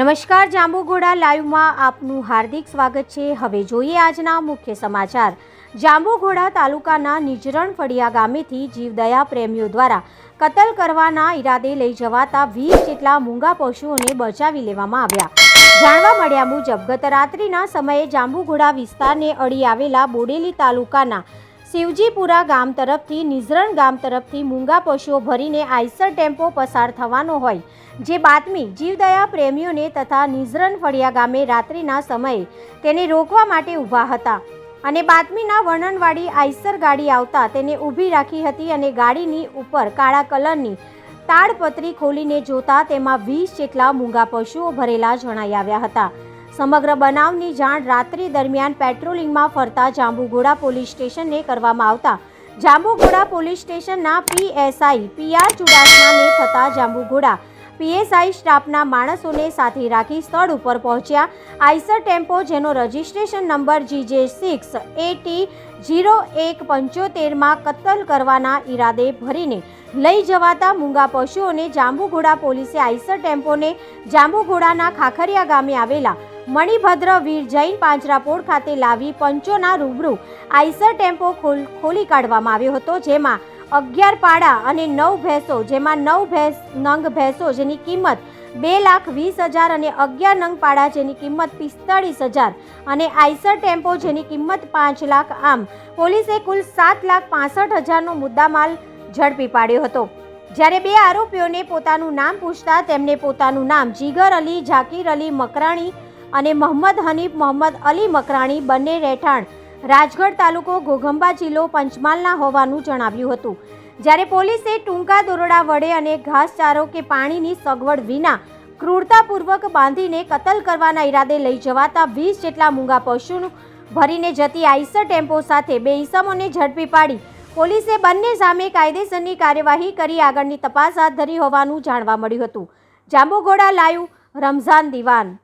નમસ્કાર, જાંબુઘોડા લાઈવમાં આપનું હાર્દિક સ્વાગત છે. હવે જોઈએ આજના મુખ્ય સમાચાર. જાંબુઘોડા તાલુકાના નિજરણ ફળિયા ગામેથી જીવદયા પ્રેમીઓ દ્વારા કતલ કરવાના ઈરાદે લઈ જવાતા વીસ જેટલા મૂંગા પશુઓને બચાવી લેવામાં આવ્યા. જાણવા મળ્યા મુજબ, ગત રાત્રિના સમયે જાંબુઘોડા વિસ્તારને અડી આવેલા બોડેલી તાલુકાના શિવજીપુરા ગામ તરફથી, નિઝરણ ગામ તરફથી મૂંગા પશુઓ ભરીને આઈસર ટેમ્પો પસાર થવાનો હોય. જે બાતમી, જીવદયા પ્રેમીઓને તથા નિઝરણ ફળિયા ગામે રાત્રિના સમયે તેને રોકવા માટે ઊભા હતા. અને બાતમીના વર્ણનવાળી આઈસર ગાડી આવતા તેને ઊભી રાખી હતી અને ગાડીની ઉપર કાળા કલરની તાડપત્રી ખોલીને જોતા તેમાં વીસ જેટલા મૂંગા પશુઓ ભરેલા જણાઈ આવ્યા હતા. સમગ્ર બનાવની જાણ રાત્રિ દરમિયાન પેટ્રોલિંગમાં ફરતા જાંબુઘોડા પોલીસ સ્ટેશનને કરવામાં આવતા જાંબુઘોડા પોલીસ સ્ટેશનના પીએસઆઈ પીઆર ચુડાસમાને થતા જાંબુઘોડા પીએસઆઈ સ્ટાફના માણસોને સાથે રાખી સ્થળ ઉપર પહોંચ્યા. આઈસર ટેમ્પો, જેનો registration number GJ six AT zero એક પંચોતેરમાં કત્તલ કરવાના ઈરાદે ભરીને લઈ જવાતા મૂંગા પશુઓને જાંબુઘોડા પોલીસે આઈસર ટેમ્પોને જાંબુઘોડાના ખાખરિયા ગામે આવેલા મણિભદ્ર વીર જૈન પાંજરાપોળ ખાતે લાવી પંચોના રૂબરૂ આઈસર ટેમ્પો ખોલ કાઢવામાં આવ્યો હતો, જેમાં અગિયાર પાડા અને નવ ભેંસો, જેમાં નવ ભેંસ, નંગ ભેંસો જેની કિંમત બે લાખ વીસ હજાર અને અગિયાર નંગ પાડા જેની કિંમત પિસ્તાળીસ હજાર અને આઈસર ટેમ્પો જેની કિંમત પાંચ લાખ આમ પોલીસે કુલ સાત લાખ પાસઠ હજારનો મુદ્દામાલ ઝડપી પાડ્યો હતો. જ્યારે બે આરોપીઓને પોતાનું નામ પૂછતા તેમને પોતાનું નામ જીગર અલી, ઝાકીર અલી, મકરાણી અને મોહમ્મદ હનીફ, મોહમ્મદ અલી મકરાણી બંને રહેઠાણ. રાજગઢ તાલુકો ઘોઘંબા જિલ્લો પંચમહાલના હોવાનું જણાવ્યું હતું. જ્યારે પોલીસે ટૂંકા દોરડા વડે અને ઘાસચારો કે પાણીની સગવડ વિના ક્રૂરતાપૂર્વક બાંધીને કતલ કરવાના ઈરાદે લઈ જવાતા વીસ જેટલા મૂંગા પશુનું ભરીને જતી આઈસર ટેમ્પો સાથે બે ઈસમોને ઝડપી પાડી. પોલીસે બંને સામે કાયદેસરની કાર્યવાહી કરી આગળની તપાસ હાથ ધરી હોવાનું જાણવા મળ્યું હતું. જાંબુઘોડા લાયું રમઝાન દિવાન.